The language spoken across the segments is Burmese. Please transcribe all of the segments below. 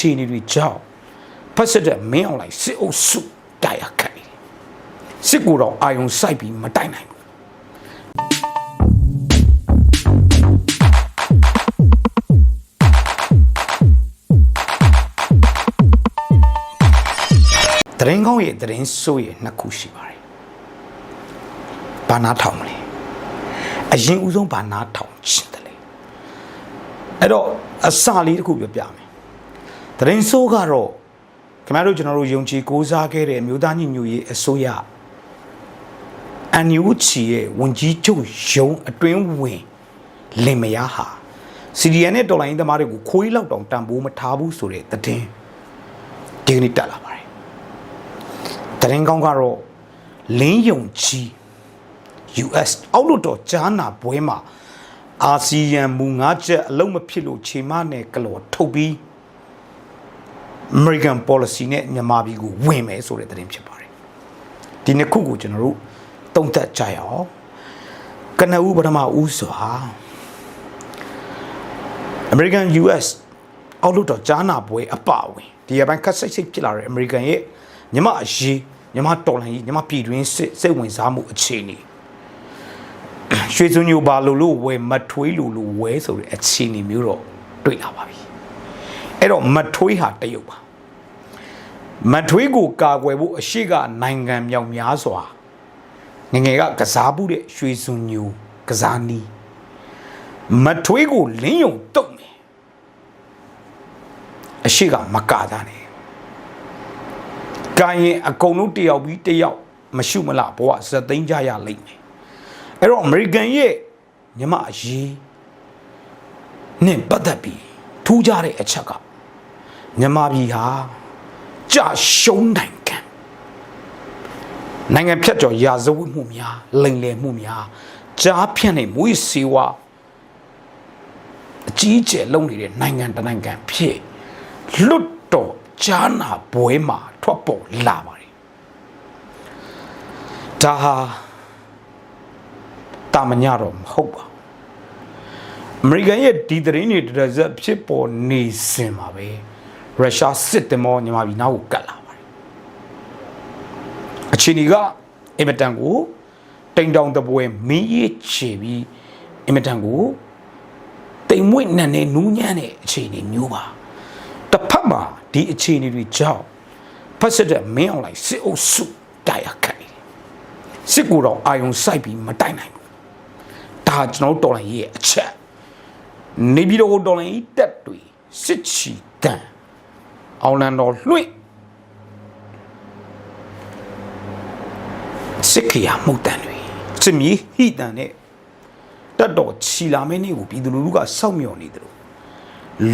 အခြေအနေတွေကြောင့်ဖက်စစ်တဲ့မင်းအောင်လိုက်စစ်အုပ်စုတိုက်ရခတ်နေတယ်စစ်ကူတော့အာယုံစိုက်ပြီးမတိုက်နိုင်ဘူးတရင်ကောင်းရဲ့တရင်ဆိုးရဲ့နှစ်ခုရှိပါတယ်။ဘာနာထောင်မလဲ။အရင်ဦးဆုံးဘာနာထောင်ချင်တယ်လေ။အဲ့တော့အစာလေးတစ်ခုပြောပြမယ်။ တရင်ဆိုးကတော့ခင်ဗျားတို့ကျွန်တော်တို့ယုံကြည်ကိုးစားခဲ့တဲ့မြို့သားညီညွတ်ရေးအစိုးရအန်ယူချီရဲ့ဝန်ကြီးချုပ်ယုံအတွင်းဝင်လင်မယားဟာစီဒီအန်နဲ့တော်လိုင်းသမားတွေကိုခွေးလောက်တောင်တန်ဖိုးမထားဘူးဆိုတဲ့သတင်းဒီကနေ့တက်လာပါတယ်တရင်ကောင်းကတော့လင်းယုံကြီး US အောက်လို့တော့ကြားနာပွဲမှာအာဆီယံမူငါးချက်အလုံးမဖြစ်လို့ခြေမနဲ့ကလော်ထုတ်ပြီး American policy နဲ့မြန်မာပြည်ကိုဝင်မယ်ဆိုတဲ့သတင်းဖြစ်ပါတယ်ဒီနှစ်ခုကိုကျွန်တော်တို့တုံ့သက်ကြရအောင်ကနဦးပထမဦးစွာ American US အောက်လို့တော့ကြားနာပွဲအပအဝင်ဒီရပိုင်းခက်စိတ်စိတ်ဖြစ်လာတဲ့ American ရဲ့မြမအရေးမြမတော်လှန်ရေးမြမပြည်တွင်းစစ်စိတ်ဝင်စားမှုအခြေအနေရွှေစုံညိုပါလို့လို့ဝယ်မထွေးလို့လို့ဝဲဆိုတဲ့အခြေအနေမျိုးတော့တွေ့လာပါပြီ အဲ့တော့မထွေးဟာတရုတ်ပါမထွေးကိုကာကွယ်ဖို့အရှိကနိုင်ငံမြောက်များစွာငယ်ငယ်ကကစားမှုတဲ့ရွှေစုံညိုကစားနီးမထွေးကိုလင်းယုံတုတ်မယ်အရှိကမကာတာနဲ့ကိုင်းရင်အကုန်လုံးတယောက်ပြီးတယောက်မရှုမလားဘဝဇက်သိမ်းကြရလိမ့်မယ်အဲ့တော့ American ရဲ့ညီမအရေးနဲ့ပတ်သက်ပြီးထူးခြားတဲ့အချက်က မြန်မာပြည်ဟာကြာရှုံးနိုင်ငံနိုင်ငံဖြတ်ကျော်ရာဇဝတ်မှုများလိမ်လည်မှုများကြားဖြန့်နေမွေးစေဝါအကြီးကျယ်လုံးနေတဲ့နိုင်ငံတစ်နိုင်ငံဖြစ်လွတ်တော်ကြားနာပွဲမှာထွက်ပေါ်လာပါတယ်ဒါဟာတာမညတော့မဟုတ်ပါဘူးအမေရိကန်ရဲ့ဒီသတင်းတွေတရဇက်ဖြစ်ပေါ်နေစင်ပါပဲ ရုရှားစစ်တမောညီမပြည်နောက်ကိုကတ်လာပါတယ်အချိန်ကြီးကအင်မတန်ကိုတိမ်တောင်တပွဲမင်းရေးချေပြီးအင်မတန်ကိုတိမ်မွေ့နံနေနူးညံ့တဲ့အခြေအနေမျိုးပါတစ်ဖက်မှာဒီအခြေအနေတွေကြောင့်ဖက်စစ်တဲ့မင်းအောင်လိုက်စစ်အုပ်စုတိုက်ရခတ်နေတယ်စစ်ကူတော့အာယုံစိုက်ပြီးမတိုက်နိုင်ဘူးဒါကျွန်တော်တို့တော်လိုင်းရဲ့အချက်နေပြည်တော်တော်လိုင်းတက်တွေစစ်ချီတန် အောင်လန်တော်လွှင့်စစ်ခရမှုတ်တန်တွေစစ်မီဟိတန်နဲ့တက်တော်ချီလာမင်းနေကိုပြည်သူလူထုကစောက်မြော်နေတယ်လို့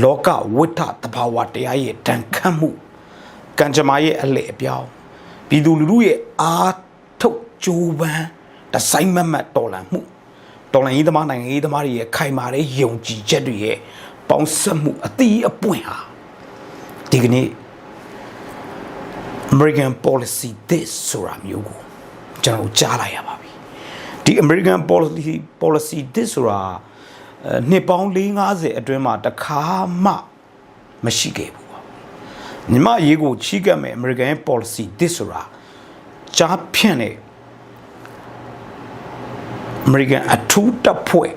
လောကဝိထတဘာဝတရားရဲ့တန်ခတ်မှုကံကြမ္မာရဲ့အလှည့်အပြောင်းပြည်သူလူထုရဲ့အာထုတ်ကြိုးပမ်းတဆိုင်မတ်မတ်တော်လန်မှုတော်လန်ရေးသမားနိုင်ငံရေးသမားတွေရဲ့ခိုင်မာတဲ့ယုံကြည်ချက်တွေရဲ့ပေါင်းစပ်မှုအသီးအပွင့်ဟာ ဒီကနေ့ American policy this ဆိုတာမျိုးကိုကျွန်တော်ကြားလိုက်ရပါပြီဒီ American policy policy this ဆိုတာအဲနှစ်ပေါင်း450အတွင်းမှာတစ်ခါမှမရှိခဲ့ဘူးပေါ့ညီမရေးကိုချီးကပ်မယ် American ရဲ့ policy this ဆိုတာကြားဖြန့်တဲ့ American အထူးတပ်ဖွဲ့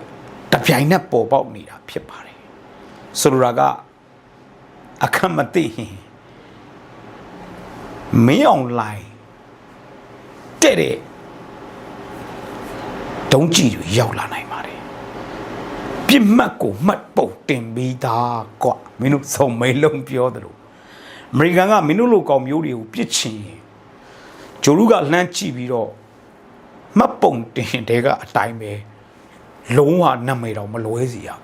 တပြိုင်နက်ပေါ်ပေါက်နေတာဖြစ်ပါတယ်ဆိုလိုတာက အခက်မသိရင်မင်းအွန်လိုင်းတဲ့တဲ့ဒုံးကြည့်တွေရောက်လာနိုင်ပါတယ်ပြစ်မှတ်ကိုမှတ်ပုံတင်ပြီးသားကွာမင်းတို့စုံမဲလုံးပြောသလိုအမေရိကန်ကမင်းတို့လိုကောင်မျိုးတွေကိုပြစ်ချင်ရင်ဂျိုလူကလှမ်းကြည့်ပြီးတော့မှတ်ပုံတင်တဲ့ကအတိုင်းပဲလုံးဝနာမည်တော့မလွဲစီရဘူး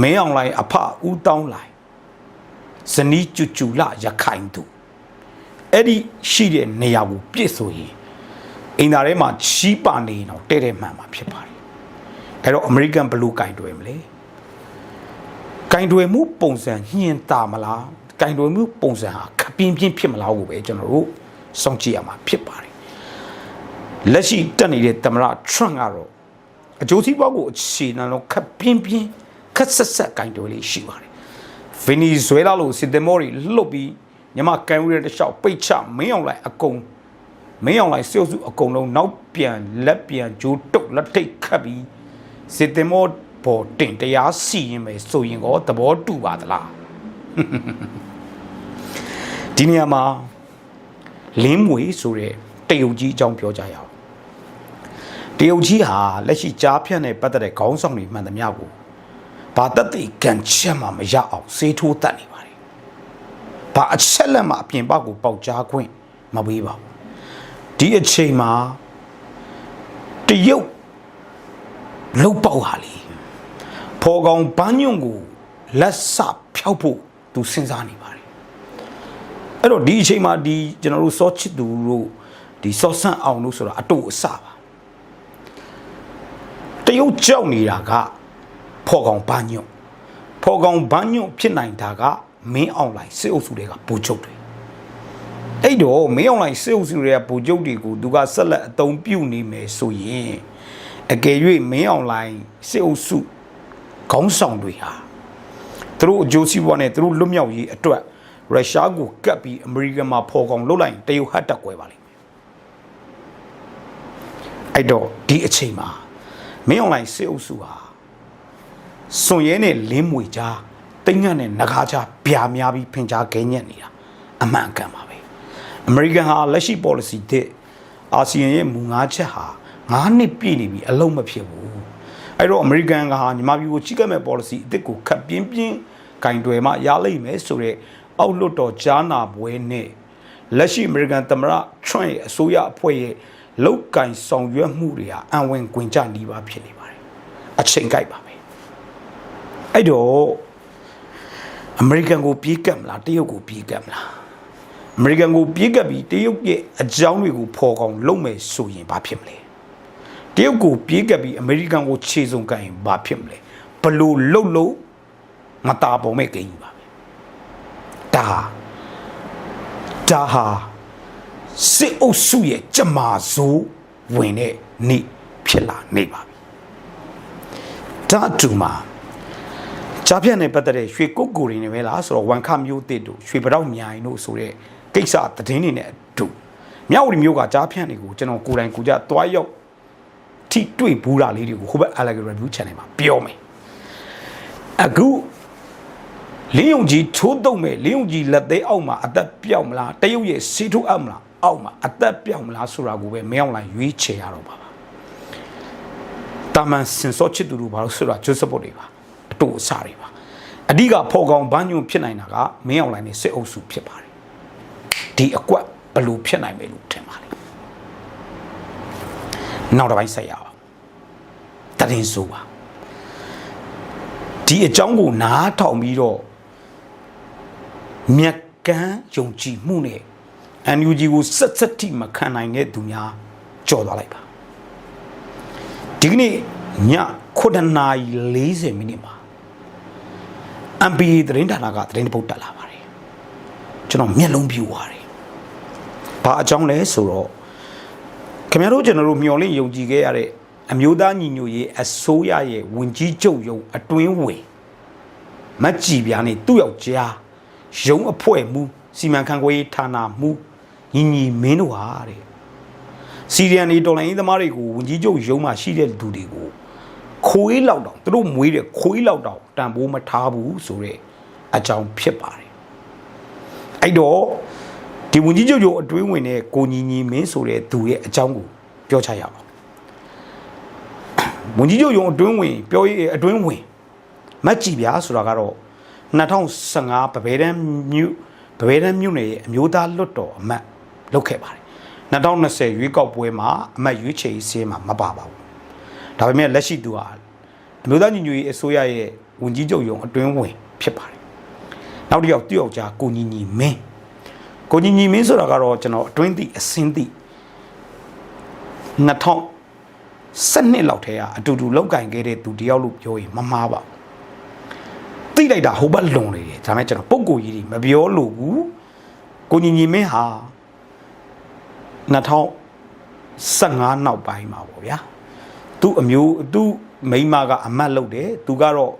မင်းအောင်လိုက်အဖဦးတောင်းလိုက် ဇနီးကျူကျူလရခိုင်သူအဲ့ဒီရှိတဲ့နေရာကိုပြစ်ဆိုရင်အိမ်သားထဲမှာချီးပါနေရင်တော့တဲ့တဲ့မှန်မှာဖြစ်ပါတယ်အဲ့တော့ American ဘယ်လိုကင်တွယ်မလဲကင်တွယ်မှုပုံစံညှင်တာမလားကင်တွယ်မှုပုံစံဟာခပြင်းပြင်းဖြစ်မလားကိုပဲကျွန်တော်တို့စောင့်ကြည့်ရမှာဖြစ်ပါတယ်လက်ရှိတက်နေတဲ့သမရ Trump ကတော့အကျိုးစီးပွားကိုအခြေခံလို့ခပြင်းပြင်းခက်ဆက်ဆက်ကင်တွယ်လေးရှိပါတယ် ဗင်နီဇွဲလားလို့စစ်တမောတွေလှုပ်ပြီးညမကန်ဝီရတလျှောက်ပိတ်ချမင်းအောင်လိုက်အကုန်မင်းအောင်လိုက်စေုပ်စုအကုန်လုံးနောက်ပြန်လက်ပြန်ဂျိုးတုတ်လက်ထိတ်ခတ်ပြီးစစ်တမောပေါ်တင်တရားစီရင်မယ်ဆိုရင်ကောသဘောတူပါသလားဒီနေရာမှာလင်းမွေဆိုတဲ့တရုတ်ကြီးအကြောင်းပြောကြရအောင်တရုတ်ကြီးဟာလက်ရှိကြားဖြတ်နဲ့ပတ်သက်တဲ့ခေါင်းဆောင်တွေမှန်သမျှကို ဘာတသိကန်ချက်မှမရအောင်စေးထိုးတတ်နေပါတယ်ဘာအချက်လက်မှအပြင်ဘက်ကိုပေါက်ကြားခွင့်မပေးပါဘူးဒီအချိန်မှာတရုတ်လှုပ်ပေါက်ဟာလေဖော်ကောင်ဘန်းညွန့်ကိုလက်ဆဖျောက်ဖို့သူစဉ်းစားနေပါတယ်အဲ့တော့ဒီအချိန်မှာဒီကျွန်တော်တို့စောချစ်သူတို့ဒီစောဆန့်အောင်လို့ဆိုတာအတူအစပါတရုတ်ကြောက်နေတာက ဖော်ကောင်ဘန်းညွန့်ဖော်ကောင်ဘန်းညွန့်ဖြစ်နိုင်တာကမင်းအောင်လိုက်စစ်အုပ်စုတွေကပူချုပ်တယ်အဲ့တော့မင်းအောင်လိုက်စစ်အုပ်စုတွေကပူချုပ်တွေကိုသူကဆက်လက်အသုံးပြုနေမယ်ဆိုရင်အကယ်၍မင်းအောင်လိုက်စစ်အုပ်စုခေါင်းဆောင်တွေဟာသူတို့အကျိုးစီးပွားနဲ့သူတို့လွတ်မြောက်ရေးအတွက်ရုရှားကိုကပ်ပြီးအမေရိကန်မှာဖော်ကောင်လုပ်လိုက်ရင်တရုတ်ဟတ်တက်ကွဲပါလိမ့်မယ်အဲ့တော့ဒီအချိန်မှာမင်းအွန်လိုင်းစစ်အုပ်စုဟာ စွန်ရဲနဲ့လင်းမွေကြားတိမ်ငတ်နဲ့ငကားကြားပြာများပြီးဖင်ကြားခဲညက်နေတာအမှန်ကန်ပါပဲအမေရိကန်ဟာလက်ရှိ policy တဲ့အာဆီယံရဲ့မူ၅ချက်ဟာ9နှစ်ပြည့်နေပြီအလုံးမဖြစ်ဘူးအဲ့တော့အမေရိကန်ကဟာညီမပြည်ကိုချိကတ်မဲ့ policy အစ်စ်ကိုခတ်ပြင်းပြင်းကင်တွယ်မှရလိမ့်မယ်ဆိုတော့အောက်လွတ်တော်ကြားနာပွဲနဲ့လက်ရှိအမေရိကန်သမ္မတထရန့်ရဲ့အစိုးရအဖွဲ့ရဲ့လောက်ကင်ဆောင်ရွက်မှုတွေဟာအံဝင်ကွင်ကြနီးပါးဖြစ်နေပါတယ်အချိန်ကြိုက်ပါပဲ အဲ့တော့အမေရိကန်ကိုပြေးကပ်မလားတရုတ်ကိုပြေးကပ်မလားအမေရိကန်ကိုပြေးကပ်ပြီးတရုတ်ရဲ့အကြောင်းတွေကိုဖော်ကောင်လုပ်မယ်ဆိုရင်ဘာဖြစ်မလဲတရုတ်ကိုပြေးကပ်ပြီးအမေရိကန်ကိုခြေစုံကန်ရင်ဘာဖြစ်မလဲဘလို့လှုပ်လို့မตาပုံမဲ့ကိန်းကြီးပါပဲဒါဒါဟာစစ်အုပ်စုရဲ့ကြက်မာစိုးဝင်တဲ့နေ့ဖြစ်လာနေပါပြီဒါအတူမှာ ကြားပြတ်နဲ့ပတ်သက်တဲ့ရွှေကုတ်ကိုတွေနေပဲလားဆိုတော့ဝန်ခမျိုးတစ်တို့ရွှေပတော့မြိုင်တို့ဆိုတဲ့ကိစ္စသတင်းတွေနဲ့အတူမြောက်ဝတီမျိုးကကြားဖြန့်တွေကိုကျွန်တော်ကိုယ်တိုင်ကိုကြတွားရောက်ထိတွေ့ဘူးတာလေးတွေကိုဟိုဘက် Allegro Review Channel မှာပြောမယ်အခုလင်းယုံကြီးထိုးတုံမဲ့လင်းယုံကြီးလက်သေးအောက်မှာအသက်ပြောက်မလားတရုတ်ရဲ့စီထိုးအောက်မလားအောက်မှာအသက်ပြောက်မလားဆိုတာကိုပဲမင်းအောင်လိုက်ရွေးချယ်ရတော့ပါပါတာမန်စင်စောချစ်သူတို့ဘာလို့ဆိုတာဂျိုးစပုတ်တွေပါ အတူအစတွေပါအဓိကဖော်ကောင်ဘန်းညွန်ဖြစ်နိုင်တာကမင်းအောင်လိုက်နဲ့စစ်အုပ်စုဖြစ်ပါတယ်ဒီအကွက်ဘယ်လို့ဖြစ်နိုင်မယ်လို့ထင်ပါလဲနောက်တစ်ပိုင်းဆက်ရအောင်တရင်ဆိုပါဒီအကြောင်းကိုနားထောင်ပြီးတော့မြက်ကန်းယုံကြည်မှုနဲ့ NUG ကိုဆက်ဆက်တိမခံနိုင်တဲ့သူများကြော်သွားလိုက်ပါဒီကနေ့ည9နာရီ40မိနစ်မှာ MPA သတင်းဌာနကသတင်းပုတ်တက်လာပါတယ်ကျွန်တော်မျက်လုံးပြူသွားတယ်ဘာအကြောင်းလဲဆိုတော့ခင်ဗျားတို့ကျွန်တော်တို့မျှော်လင့်ယုံကြည်ခဲ့ရတဲ့အမျိုးသားညီညွတ်ရေးအစိုးရရဲ့ဝင်ကြီးချုပ်ယုံအတွင်းဝင်မက်ကြည်ပြားနဲ့သူ့ယောက်ျားရုံးအဖွဲ့မှုစီမံခန့်ခွဲရေးဌာနမှုညီညီမင်းတို့ဟာတဲ့စီရီယန်နေတော်လိုင်းရေးသမားတွေကိုဝင်ကြီးချုပ်ရုံးမှာရှိတဲ့လူတွေကို ခွေးလောက်တော့သူတို့မွေးတဲ့ခွေးလောက်တော့တန်ဖိုးမထားဘူးဆိုတဲ့အကြောင်းဖြစ်ပါတယ်အဲ့တော့ဒီဝင်ကြီးချုပ်ရုံးအတွင်းဝင်တဲ့ကိုညီညီမင်းဆိုတဲ့သူရဲ့အကြောင်းကိုပြောချရအောင်ဝန်ကြီးချုပ်ယုံအတွင်းဝင်ပြောရေးအတွင်းဝင်မက်ကြည်ပြားဆိုတာကတော့2015ပပဲတန်းမြို့ပပဲတန်းမြို့နယ်ရဲ့အမျိုးသားလွတ်တော်အမတ်လုပ်ခဲ့ပါတယ်2020ရွေးကောက်ပွဲမှာအမတ်ရွေးချယ်ရေးစည်းမှာမပါပါဘူး ဒါပေမဲ့လက်ရှိသူဟာအမျိုးသားညီညွတ်ရေးအစိုးရရဲ့ဝန်ကြီးချုပ်ယုံအတွင်းဝင်ဖြစ်ပါတယ်နောက်တစ်ယောက်တယောက်ကြားကိုညီညီမင်းကိုညီညီမင်းဆိုတာကတော့ကျွန်တော်အတွင်းသိအစင်းသိ2000 7နှစ်လောက်ထဲကအတူတူလောက်ကင်ခဲ့တဲ့သူတယောက်လို့ပြောရင်မမှားပါဘူးသိလိုက်တာဟိုဘက်လွန်နေတယ်ဒါပေမဲ့ကျွန်တော်ပုံကိုကြီးတွေမပြောလို့ဘူးကိုညီညီမင်းဟာ2015နောက်ပိုင်းမှာပေါ့ဗျာ သူ့အမျိုးသူ့မိန်းမကအမတ်လုပ်တယ်သူကတော့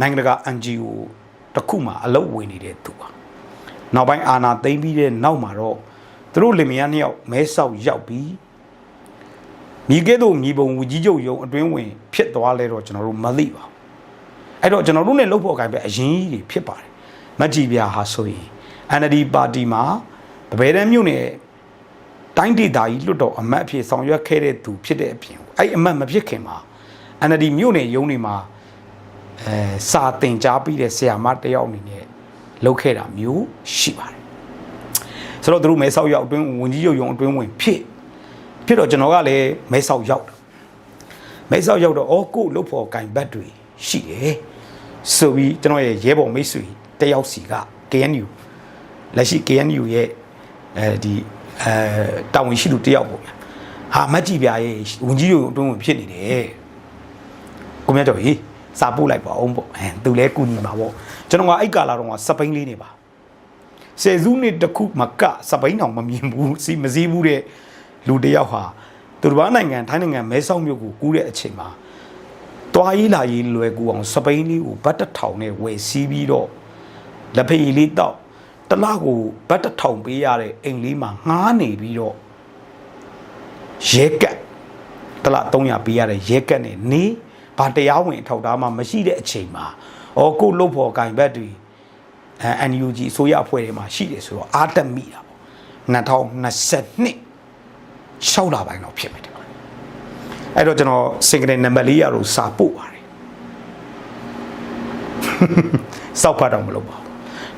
နိုင်ငံတကာ NGO တစ်ခုမှအလုတ်ဝင်နေတဲ့သူပါနောက်ပိုင်းအာနာသိမ့်ပြီးတဲ့နောက်မှာတော့သူတို့လင်မယားနှစ်ယောက်မဲဆောက်ရောက်ပြီးမိကဲတို့မိဘုံဝကြီးချုပ်ယုံအတွင်းဝင်ဖြစ်သွားလဲတော့ကျွန်တော်တို့မသိပါဘူးအဲ့တော့ကျွန်တော်တို့ ਨੇ လှုပ်ဖို့အကိုင်ပဲအရင်ကြီးတွေဖြစ်ပါတယ်မတ်ကြီးပြာဟာဆိုရင် NLD ပါတီမှာဗဘဲတန်းမြို့နယ်တိုင်းဒေသကြီးလွတ်တော်အမတ်အဖြစ်ဆောင်ရွက်ခဲ့တဲ့သူဖြစ်တဲ့အပြင် အဲ့အမတ်မဖြစ်ခင်မှာ NLD မြို့နယ်ရုံးတွေမှာအဲစာတင်ကြားပြီးတဲ့ဆရာမတစ်ယောက်အနေနဲ့လုပ်ခဲ့တာမျိုးရှိပါတယ်ဆိုတော့သူတို့မဲဆောက်ရောက်အတွင်းဝင်ကြီးရုံရုံအတွင်းဝင်ဖြစ်ဖြစ်တော့ကျွန်တော်ကလည်းမဲဆောက်ရောက်တယ်မဲဆောက်ရောက်တော့အော်ကိုလှုပ်ဖို့ကင်ဘတ်တွေရှိတယ်ဆိုပြီးကျွန်တော်ရဲ့ရဲဘော်မိတ်ဆွေတယောက်စီက KNU လက်ရှိ KNU ရဲ့အဲဒီအဲတာဝန်ရှိသူတယောက်ပေါ့ဗျာ ဟာမတ်ကြည့်ပြရဲ့ဝင်ကြီးရုံအတွင်းဝင်ဖြစ်နေတယ်ကိုမြတ်တော်ကြီးစာပို့လိုက်ပါအောင်ပေါ့အဲသူလဲကူညီမှာပေါ့ကျွန်တော်ကအဲ့ကာလာတော့ကစပိန်လေးနေပါဆယ်စုနှစ်တစ်ခုမကစပိန်တောင်မမြင်ဘူးစီမစည်းဘူးတဲ့လူတစ်ယောက်ဟာသူတစ်ပါးနိုင်ငံထိုင်းနိုင်ငံမဲဆောက်မြို့ကိုကူးတဲ့အချိန်မှာတွားရေးလာရေးလွယ်ကူအောင်စပိန်လေးကိုဘတ်တစ်ထောင်နဲ့ဝယ်စီးပြီးတော့လက်ဖေးလေးတောက်တစ်လားကိုဘတ်တစ်ထောင်ပေးရတဲ့အိမ်လေးမှာငှားနေပြီးတော့ ရဲကတ်တစ်လား300ပေးရတဲ့ရဲကတ်နဲ့နေဘာတရားဝင်အထောက်ထားမှမရှိတဲ့အချိန်မှာဩကိုလုတ်ဖို့ကင်ဘက်တွေအဲ NUG အစိုးရအဖွဲ့တွေမှာရှိတယ်ဆိုတော့အာတက်မိတာပေါ့2022 6လပိုင်းတော့ဖြစ်မယ်ဒီမှာအဲ့တော့ကျွန်တော် single number လေးရလို့စာပို့ပါတယ်စောက်ဖတ်တော့မလုပ်ပါဘူး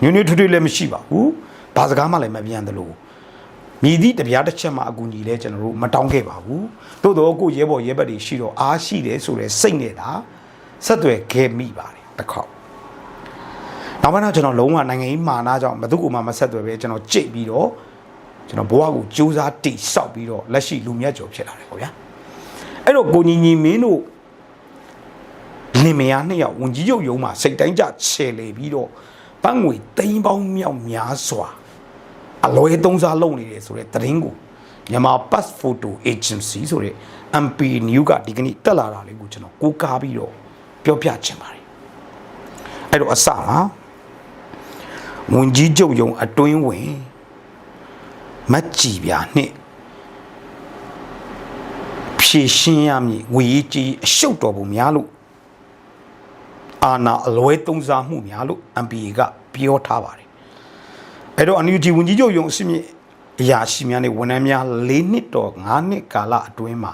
ညွညွထွထွလည်းမရှိပါဘူးဘာစကားမှလည်းမပြန်သလို မြည်သည့်တပြားတစ်ချက်မှအကူညီလဲကျွန်တော်တို့မတောင်းခဲ့ပါဘူးသို့တော့ကိုရဲဘော်ရဲဘက်တွေရှိတော့အားရှိတယ်ဆိုတဲ့စိတ်နဲ့သာဆက်သွယ်ခဲ့မိပါတယ်တစ်ခေါက်နောက်ပိုင်းတော့ကျွန်တော်လုံးဝနိုင်ငံရေးမာနာကြောင့်ဘယ်သူ့ကိုမှမဆက်သွယ်ပဲကျွန်တော်ကြိတ်ပြီးတော့ကျွန်တော်ဘဝကိုစူးစမ်းတိဆောက်ပြီးတော့လက်ရှိလူမြတ်ကျော်ဖြစ်လာတယ်ပေါ့ဗျာအဲ့တော့ကိုညီညီမင်းတို့လင်မယားနှစ်ယောက်ဝင်ကြီးရုပ်ယုံမှာစိတ်တိုင်းကြချေလေပြီးတော့ပန်းငွေတိမ်ပေါင်းမြောက်များစွာ အလွဲသုံးစားလုပ်နေတယ်ဆိုတဲ့သတင်းကိုမြန်မာ Pass Photo Agency ဆိုတဲ့ MP New ကဒီကနေ့တက်လာတာလေးကိုကျွန်တော်ကိုးကားပြီးတော့ပြောပြချင်ပါတယ်အဲ့တော့အစမှာဝင်ကြီးကျုပ်ယုံအတွင်းဝင်မတ်ကြည်ပြာနှစ်ဖြည့်ရှင်းရမည်ငွေကြီးအရှုပ်တော်ပုံများလို့အာနာအလွဲသုံးစားမှုများလို့ MPA ကပြောထားပါတယ် အဲ့တော့အန်ယူဂျီဝန်ကြီးချုပ်ယုံအစီအမြင့်အရာရှိများနဲ့ဝန်ထမ်းများ၄နှစ်တော်၅နှစ်ကာလအတွင်းမှာ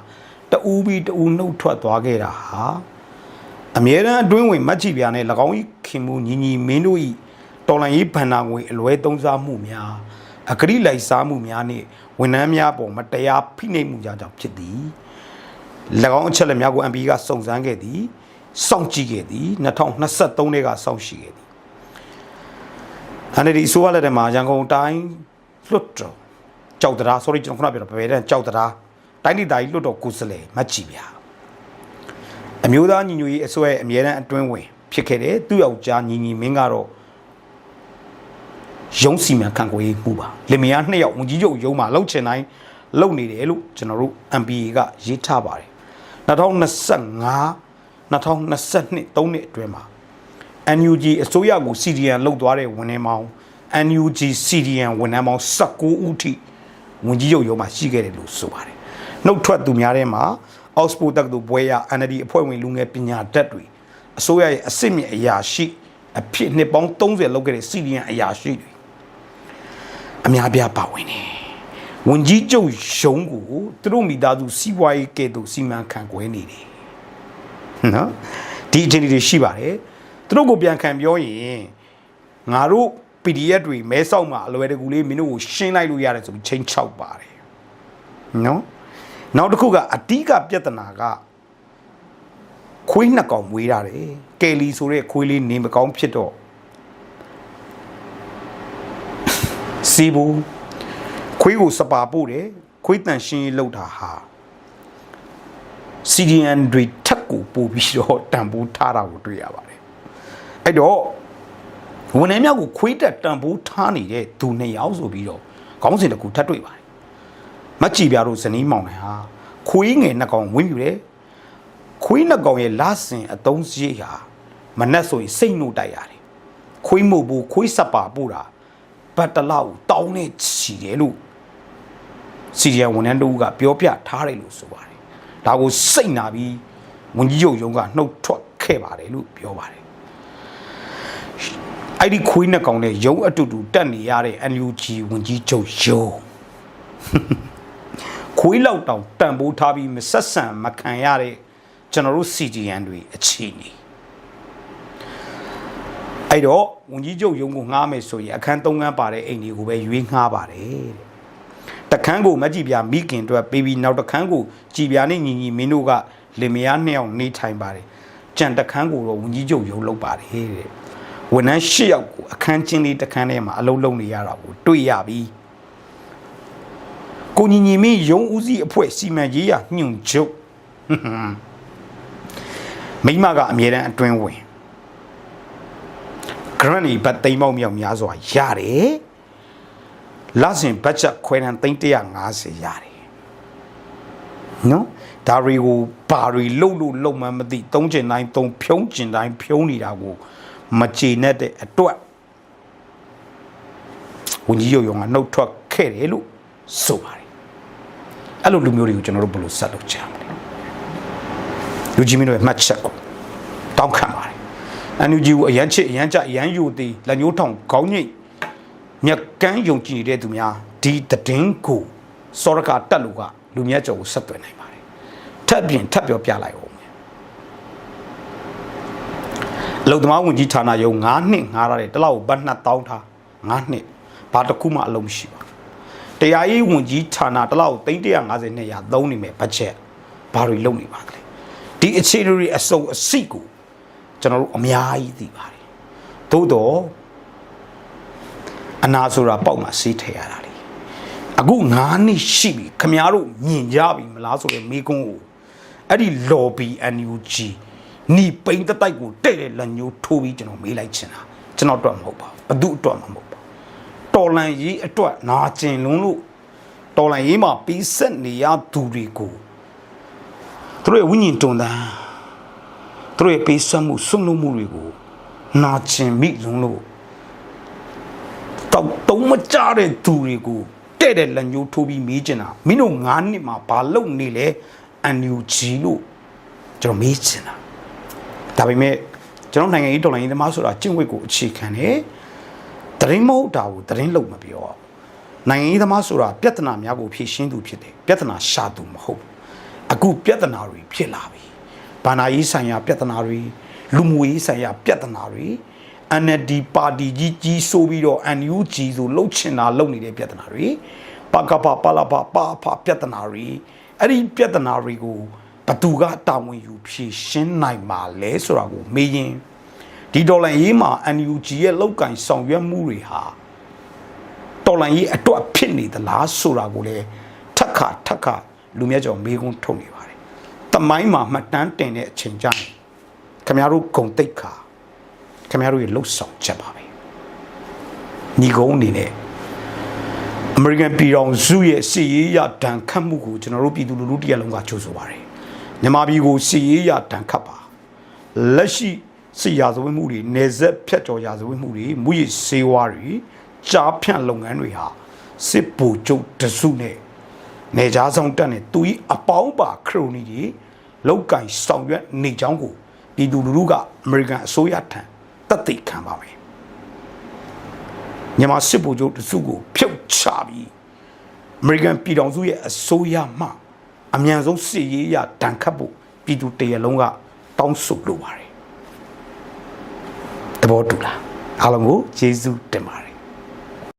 တအူးပြီးတအူးနှုတ်ထွက်သွားခဲ့တာဟာအမြဲတမ်းအတွင်းဝင်မတ်ချီပြာနဲ့၎င်း၏ခင်မူညီညီမင်းတို့၏တော်လန်ရေးဗန္နာငွေအလွဲသုံးစားမှုများအဂရိလိုက်စားမှုများနှင့်ဝန်ထမ်းများပေါ်မတရားဖိနှိပ်မှုကြောင့်ဖြစ်သည်၎င်းအချက်လက်များကို MP ကစုံစမ်းခဲ့သည်စောင့်ကြည့်ခဲ့သည်2023ထဲကစောင့်ရှိခဲ့သည် NLD အစိုးရလက်ထက်မှာရန်ကုန်တိုင်းလွတ်တော်ကြောက်တရား sorry ကျွန်တော်ခုနပြောတော့ဘယ်တဲ့ကြောက်တရားတိုင်းဒေသကြီးလွတ်တော်ကိုယ်စားလှယ်မတ်ကြည်ဗျာအမျိုးသားညီညွတ်ရေးအစိုးရရဲ့အမြဲတမ်းအတွင်းဝင်ဖြစ်ခဲ့တယ်သူ့ယောက်ျားညီညီမင်းကတော့ရုံးစီမံခန့်ခွဲမှုပါလင်မယားနှစ်ယောက်ဝန်ကြီးချုပ်ရုံးမှာလှုပ်ချင်တိုင်းလှုပ်နေတယ်လို့ကျွန်တော်တို့ MPA ကရေးထားပါတယ်2025 2022 3နှစ်အတွင်းမှာ NUG အစိုးရကို CDN လောက်သွားတဲ့ဝန်ထမ်းပေါင်း NUG CDN ဝန်ထမ်းပေါင်း19ဦးထိဝန်ကြီးချုပ်ရုံးမှာရှိခဲ့တယ်လို့ဆိုပါတယ်။နှုတ်ထွက်သူများထဲမှာ Oxford တက္ကသိုလ်ဘွဲရ NLD အဖွဲ့ဝင်လူငယ်ပညာတတ်တွေအစိုးရရဲ့အစစ်မြစ်အရာရှိအဖြစ်နှစ်ပေါင်း30လောက်ခဲ့တဲ့ CDN အရာရှိတွေအများပြားပါဝင်တယ်။ဝန်ကြီးချုပ်ရုံးကိုသူတို့မိသားစုစီးပွားရေးကဲ့သို့စီမံခန့်ခွဲနေတယ်။နော်ဒီအခြေအနေတွေရှိပါတယ် သူတို့ကိုပြန်ခံပြောရင်ငါတို့ PDF တွေမဲဆောက်မှာအလွယ်တကူလေးမင်းတို့ကိုရှင်းလိုက်လို့ရတယ်ဆိုပြီးချိန်ချောက်ပါတယ်နော်နောက်တစ်ခုကအတိကပြဿနာကခွေးနှစ်ကောင်မွေးရတယ်ကယ်လီဆိုတဲ့ခွေးလေးနေမကောင်းဖြစ်တော့စီဘူးခွေးကိုစပါပို့တယ်ခွေးတန်ရှင်းရေးလောက်တာဟာ CDN တွေထက်ကိုပို့ပြီးတော့တန်ဖိုးထားတာကိုတွေ့ရပါတယ် အဲ့တော့ဝန်ထမ်းများကိုခွေးတက်တန်ဖိုးထားနေတဲ့သူနှစ်ယောက်ဆိုပြီးတော့ခေါင်းစဉ်တစ်ခုထပ်တွေ့ပါတယ်မကြည်ပြတို့ဇနီးမောင်နှံဟာခွေးငယ်နှစ်ကောင်ဝင်းပြူတယ်ခွေးနှစ်ကောင်ရဲ့လဆင်အတုံးစရိတ်ဟာမနှက်ဆိုရင်စိတ်နှုတ်တိုက်ရတယ်ခွေးမှုတ်ဖို့ခွေးဆက်ပါပို့တာဘတ်တလောက်တောင်းနေချီတယ်လို့စီရီယံဝန်ထမ်းတို့ကပြောပြထားတယ်လို့ဆိုပါတယ်ဒါကိုစိတ်နာပြီးဝန်ကြီးချုပ်ရုံးကနှုတ်ထွက်ခဲ့ပါတယ်လို့ပြောပါတယ် အဲ့ဒီခွေးနှစ်ကောင်နဲ့ရုံးအတူတူတက်နေရတဲ့ NUG ဝန်ကြီးချုပ်ရုံးခွေးလောက်တောင်တန်ဖိုးထားပြီးမဆက်ဆံမခံရတဲ့ကျွန်တော်တို့ CGN တွေအခြေအနေအဲ့တော့ဝန်ကြီးချုပ်ရုံးကိုငှားမယ်ဆိုရင်အခန်း၃ခန်းပါတဲ့အိမ်တွေကိုပဲရွေးငှားပါတယ်တဲ့တခန်းကိုမကြည့်ပြမိခင်အတွက်ပေးပြီးနောက်တခန်းကိုကြည်ပြနဲ့ညီညီမင်းတို့ကလင်မယားနှစ်ယောက်နေထိုင်ပါတယ်ကြံတခန်းကိုတော့ဝန်ကြီးချုပ်ရုံးလုပ်ပါတယ်တဲ့ ဝန်ထမ်း၈ယောက်ကိုအခန်းချင်းလေးတခန်းထဲမှာအလုံးလုံးနေရတာကိုတွေ့ရပြီကိုညီညီမင်းရုံဦးစီးအဖွဲ့စီမံရေးရညွန့်ချုပ်မိမကအမြဲတမ်းအတွင်းဝင် grant ဘတ်သိမ်းပေါက်မြောက်များစွာရတယ်လစဉ်ဘတ်ဂျက်ခွဲတန်း350ရတယ်နော်ဒါတွေကိုဘာတွေလှုပ်လို့လှုပ်မှန်းမသိသုံးကျင်တိုင်းသုံးဖြုံးကျင်တိုင်းဖြုံးနေတာကို မကျေနပ်တဲ့အတွက်ဝန်ကြီးရုံရုံကနှုတ်ထွက်ခဲ့တယ်လို့ဆိုပါတယ်အဲ့လိုလူမျိုးတွေကိုကျွန်တော်တို့ဘယ်လိုဆက်လုပ်ကြမလဲလူကြီးမင်းတို့ရဲ့မှတ်ချက်ကိုတောင်းခံပါတယ်အန်ယူဂျီကိုအရန်ချစ်အရန်ကြအရန်ယူသည်လက်ညှိုးထောင်ခေါင်းညိတ်မြက်ကန်းယုံကြည်နေတဲ့သူများဒီတည်င်းကိုစောရကတက်လူကလူမြတ်ကျော်ကိုဆက်သွယ်နိုင်ပါတယ်ထပ်ပြင်ထပ်ပြောပြလိုက် အောင်မယ်အလုံသမားဝင်ကြီးဌာနယုံ9နှစ်ငားရတဲ့တစ်လောက်ဘတ်နှစ်တောင်းထား9နှစ်ဘာတစ်ခုမှအလုံးမရှိပါဘူးတရားရေးဝင်ကြီးဌာနတစ်လောက်350နဲ့ရသုံးနေမယ်ဘတ်ဂျက်ဘာတွေလုပ်နေပါသလဲဒီအခြေအနေတွေအစုံအစိတ်ကိုကျွန်တော်တို့အများကြီးသိပါတယ်သို့တော့အနာဆိုတာပေါက်မှာဆေးထည့်ရတာလေအခု9နှစ်ရှိပြီခမများတို့မြင်ကြပြီမလားဆိုတဲ့မိကုန်းကိုအဲ့ဒီ lobby NUG နီပိန်တတိုက်ကိုတဲ့တဲ့လက်ညိုးထိုးပြီးကျွန်တော်မေးလိုက်ချင်တာကျွန်တော်တော့မဟုတ်ပါဘူးဘသူအတွက်မှမဟုတ်ပါဘူးတော်လန်ရေးအတွက်နာကျင်လွန်းလို့တော်လန်ရေးမှာပြီးဆက်နေရသူတွေကိုသူတို့ရဲ့ဝိညာဉ်တွန်တန်းသူတို့ရဲ့ပေးဆက်မှုဆွန့်လွတ်မှုတွေကိုနာကျင်မိလွန်းလို့တော့တုံးမကြတဲ့သူတွေကိုတဲ့တဲ့လက်ညှိုးထိုးပြီးမေးချင်တာမင်းတို့9နှစ်မှာဘာလုပ်နေလဲအန်ယူဂျီလို့ကျွန်တော်မေးချင်တာ ဒါပေမဲ့ကျွန်တော်နိုင်ငံရေးတော်လှန်ရေးသမားဆိုတာကျင့်ဝတ်ကိုအခြေခံတယ်တရင်မဟုတ်တာကိုတရင်လုံးမပြောအောင်နိုင်ငံရေးသမားဆိုတာပြဿနာများကိုဖြေရှင်းသူဖြစ်တယ်ပြဿနာရှာသူမဟုတ်ဘူးအခုပြဿနာတွေဖြစ်လာပြီဘာနာရေးဆိုင်ရာပြဿနာတွေလူမှုရေးဆိုင်ရာပြဿနာတွေ NLD ပါတီကြီးကြီးဆိုပြီးတော့ NUG ဆိုလှုပ်ချင်တာလှုပ်နေတဲ့ပြဿနာတွေပကပပလပပါဖပြဿနာတွေအဲ့ဒီပြဿနာတွေကို ဘသူကတာဝန်ယူဖြေရှင်းနိုင်မှာလဲဆိုတာကိုမေးရင်ဒီဒေါ်လာရေးမှာ NUG ရဲ့လောက်ကင်ဆောင်ရွက်မှုတွေဟာတော်လိုင်းရေးအတွက်ဖြစ်နေသလားဆိုတာကိုလည်းထက်ခါထက်ခါလူမြတ်ကျော်မေးခွန်းထုတ်နေပါတယ်။တမိုင်းမှာမှတ်တမ်းတင်တဲ့အချိန်ကျရင်ခင်ဗျားတို့ဂုံတိတ်ခါခင်ဗျားတို့ရဲ့လှုပ်ဆောင်ချက်ပါပဲ။ညီကုန်းအနေနဲ့အမေရိကန်ပြည်တော်စုရဲ့စီရေးရဒဏ်ခတ်မှုကိုကျွန်တော်တို့ပြည်သူလူထုတရက်လုံးကကြိုးဆိုပါတယ်။ မြန်မာပြည်ကိုစီရေးရဒဏ်ခတ်ပါ။လက်ရှိစီရာဇဝတ်မှုတွေနေဆက်ဖြတ်ကျော်ရာဇဝတ်မှုတွေမူရည်စေဝါတွေကြားဖြန့်လုပ်ငန်းတွေဟာစစ်ဗိုလ်ချုပ်တစုနဲ့နေကြားဆောင်တက်နဲ့သူဤအပေါင်းပါခရိုနီတွေလောက်ကင်ဆောင်ရွက်နေကြောင်းကိုပြည်သူလူထုကအမေရိကန်အစိုးရထံတက်သိခံပါမယ်မြန်မာစစ်ဗိုလ်ချုပ်တစုကိုဖြုတ်ချပြီးအမေရိကန်ပြည်ထောင်စုရဲ့အစိုးရမှ အမြန်ဆုံးစစ်ရေးရဒဏ်ခတ်ဖို့ပြည်သူတရလုံးကတောင်းဆိုလိုပါတယ်သဘောတူလားအားလုံးကိုကျေးဇူးတင်ပါတယ်